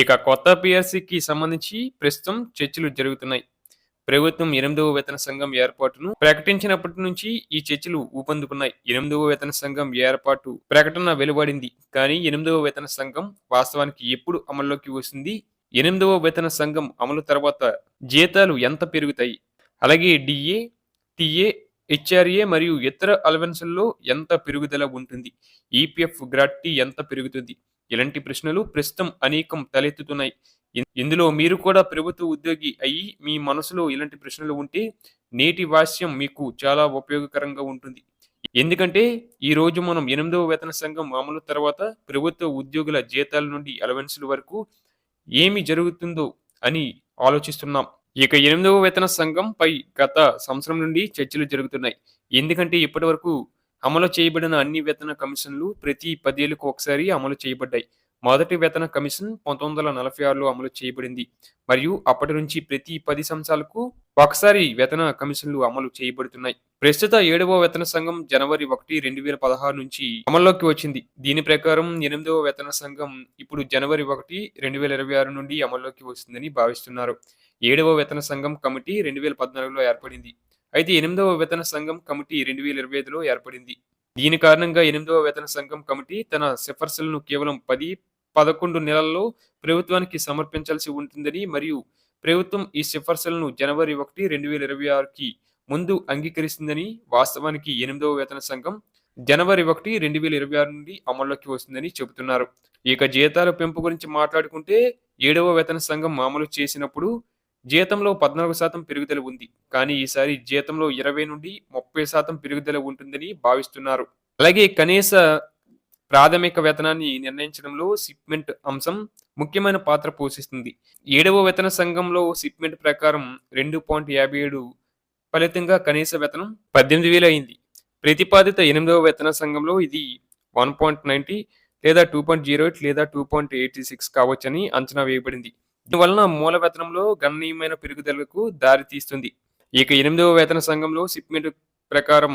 ఇక కొత్త పిఆర్సీకి సంబంధించి ప్రస్తుతం చర్చలు జరుగుతున్నాయి. ప్రభుత్వం ఎనిమిదవ వేతన సంఘం ఏర్పాటును ప్రకటించినప్పటి నుంచి ఈ చర్చలు ఊపందుకున్నాయి. ఎనిమిదవ వేతన సంఘం ఏర్పాటు ప్రకటన వెలువడింది. కానీ ఎనిమిదవ వేతన సంఘం వాస్తవానికి ఎప్పుడు అమల్లోకి వస్తుంది? ఎనిమిదవ వేతన సంఘం అమలు తర్వాత జీతాలు ఎంత పెరుగుతాయి? అలాగే డిఏ టిఏ హెచ్ఆర్ఏ మరియు ఇతర అలవెన్సుల్లో ఎంత పెరుగుదల ఉంటుంది? ఈపీఎఫ్ గ్రాట్టి ఎంత పెరుగుతుంది? ఇలాంటి ప్రశ్నలు ప్రస్తుతం అనేకం తలెత్తుతున్నాయి. ఇందులో మీరు కూడా ప్రభుత్వ ఉద్యోగి అయ్యి మీ మనసులో ఇలాంటి ప్రశ్నలు ఉంటే నేటి వాస్యం మీకు చాలా ఉపయోగకరంగా ఉంటుంది. ఎందుకంటే ఈ రోజు మనం ఎనిమిదవ వేతన సంఘం అమలు తర్వాత ప్రభుత్వ ఉద్యోగుల జీతాల నుండి అలవెన్సుల వరకు ఏమి జరుగుతుందో అని ఆలోచిస్తున్నాం. ఇక ఎనిమిదవ వేతన సంఘం పై గత సంవత్సరం నుండి చర్చలు జరుగుతున్నాయి. ఎందుకంటే ఇప్పటి వరకు అమలు చేయబడిన అన్ని వేతన కమిషన్లు ప్రతి పదేళ్ళకు ఒకసారి అమలు చేయబడ్డాయి. మొదటి వేతన కమిషన్ పంతొమ్మిది వందల నలభై ఆరులో అమలు చేయబడింది. మరియు అప్పటి నుంచి ప్రతి పది సంవత్సరాలకు ఒకసారి వేతన కమిషన్లు అమలు చేయబడుతున్నాయి. ప్రస్తుత ఏడవ వేతన సంఘం జనవరి ఒకటి రెండు వేల పదహారు నుంచి అమల్లోకి వచ్చింది. దీని ప్రకారం ఎనిమిదవ వేతన సంఘం ఇప్పుడు జనవరి ఒకటి రెండు వేల ఇరవై ఆరు నుండి అమల్లోకి వస్తుందని భావిస్తున్నారు. ఏడవ వేతన సంఘం కమిటీ రెండు వేల పద్నాలుగులో ఏర్పడింది. అయితే ఎనిమిదవ వేతన సంఘం కమిటీ రెండు వేల ఇరవై ఐదులో ఏర్పడింది. దీని కారణంగా ఎనిమిదవ వేతన సంఘం కమిటీ తన సిఫార్సులను కేవలం పది పదకొండు నెలల్లో ప్రభుత్వానికి సమర్పించాల్సి ఉంటుందని మరియు ప్రభుత్వం ఈ సిఫార్సులను జనవరి ఒకటి రెండు వేల ఇరవై ఆరుకి ముందు అంగీకరిస్తుందని వాస్తవానికి ఎనిమిదవ వేతన సంఘం జనవరి ఒకటి రెండు వేల ఇరవై ఆరు నుండి అమల్లోకి వస్తుందని చెబుతున్నారు. ఇక జీతాల పెంపు గురించి మాట్లాడుకుంటే ఏడవ వేతన సంఘం అమలు చేసినప్పుడు జీతంలో పద్నాలుగు శాతం పెరుగుదల ఉంది. కానీ ఈసారి జీతంలో ఇరవై నుండి ముప్పై శాతం పెరుగుదల ఉంటుందని భావిస్తున్నారు. అలాగే కనీస ప్రాథమిక వేతనాన్ని నిర్ణయించడంలో సిప్మెంట్ అంశం ముఖ్యమైన పాత్ర పోషిస్తుంది. ఏడవ వేతన సంఘంలో సిప్మెంట్ ప్రకారం రెండు పాయింట్ యాభై ఏడు ఫలితంగా కనీస వేతనం పద్దెనిమిది వేలు అయింది. ప్రతిపాదిత ఎనిమిదవ వేతన సంఘంలో ఇది వన్ పాయింట్ నైంటీ లేదా టూ పాయింట్ జీరో ఎయిట్ లేదా టూ పాయింట్ ఎయిటీ సిక్స్ కావచ్చని అంచనా వేయబడింది. దీనివలన మూల వేతనంలో గణనీయమైన పెరుగుదలకు దారితీస్తుంది ఇక ఎనిమిదవ వేతన సంఘంలో సిప్మెంట్ ప్రకారం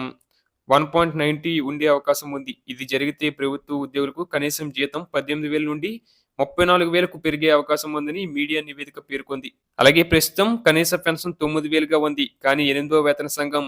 వన్ పాయింట్ నైన్టీ ఉండే అవకాశం ఉంది. ఇది జరిగితే ప్రభుత్వ ఉద్యోగులకు కనీసం జీతం పద్దెనిమిది వేల నుండి ముప్పై నాలుగు వేలకు పెరిగే అవకాశం ఉందని మీడియా నివేదిక పేర్కొంది. అలాగే ప్రస్తుతం కనీస పెన్షన్ తొమ్మిది వేలుగా ఉంది. కానీ ఎనిమిదవ వేతన సంఘం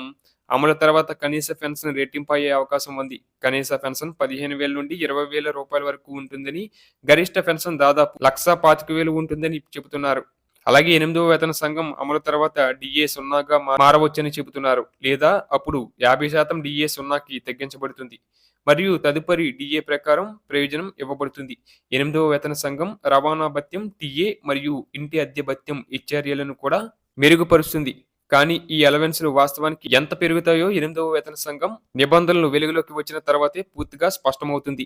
అమలు తర్వాత కనీస పెన్షన్ రెట్టింపు అయ్యే అవకాశం ఉంది. కనీస పెన్షన్ పదిహేను వేల నుండి ఇరవై వేల రూపాయల వరకు ఉంటుందని గరిష్ట పెన్షన్ దాదాపు లక్ష పాతిక వేలు ఉంటుందని చెబుతున్నారు. అలాగే ఎనిమిదవ వేతన సంఘం అమలు తర్వాత డిఏ సున్నాగా మారవచ్చని చెబుతున్నారు. లేదా అప్పుడు యాభై శాతం డిఏ సున్నాకి తగ్గించబడుతుంది. మరియు తదుపరి డిఏ ప్రకారం ప్రయోజనం ఇవ్వబడుతుంది. ఎనిమిదవ వేతన సంఘం రవాణా భత్యం టిఏ మరియు ఇంటి అద్దె భత్యం ఇచ్చార్యలను కూడా మెరుగుపరుస్తుంది. కానీ ఈ అలవెన్స్లు వాస్తవానికి ఎంత పెరుగుతాయో ఎనిమిదవ వేతన సంఘం నిబంధనలు వెలుగులోకి వచ్చిన తర్వాతే పూర్తిగా స్పష్టమవుతుంది.